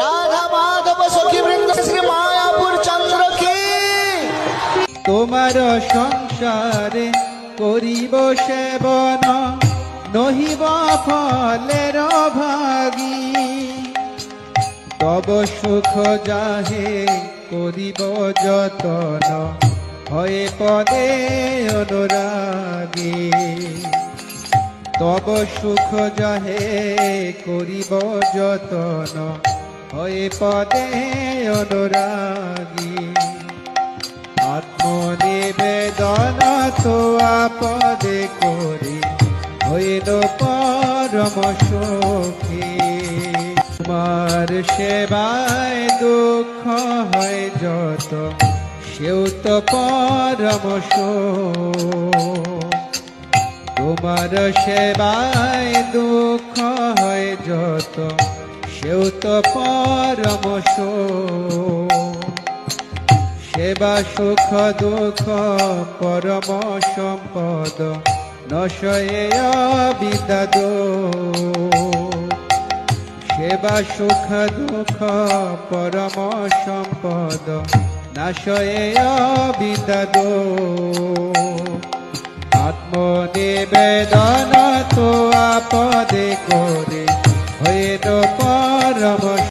রাধা মাধব সখী বৃন্দ শ্রী মায়াপুর চন্দ্র কি তোমার সংসারে করিব সেবন নহিব ফলের ভাগী। তব সুখ যাহে করিব যতন হয়ে পদে অনুরাগী। তব সুখ যাহে করিব যতন হয়ে পদে অনুরাগী। আত্মনিবেদন তো আপদে করি, হইল পরম সুখী। তোমার সেবায় দুঃখ হয় যত, সেও তো পরম তোমার সেবায় দুঃখ হয় যত সেও তো পরম সেবা সুখ দুঃখ পরম সম্পদ নশয়ে সেবা সুখ দুঃখ পরম সম্পদ নাশয়ে বিদাদ আত্মনিবেদন তো আপদে করে, হয়ে হইল পরম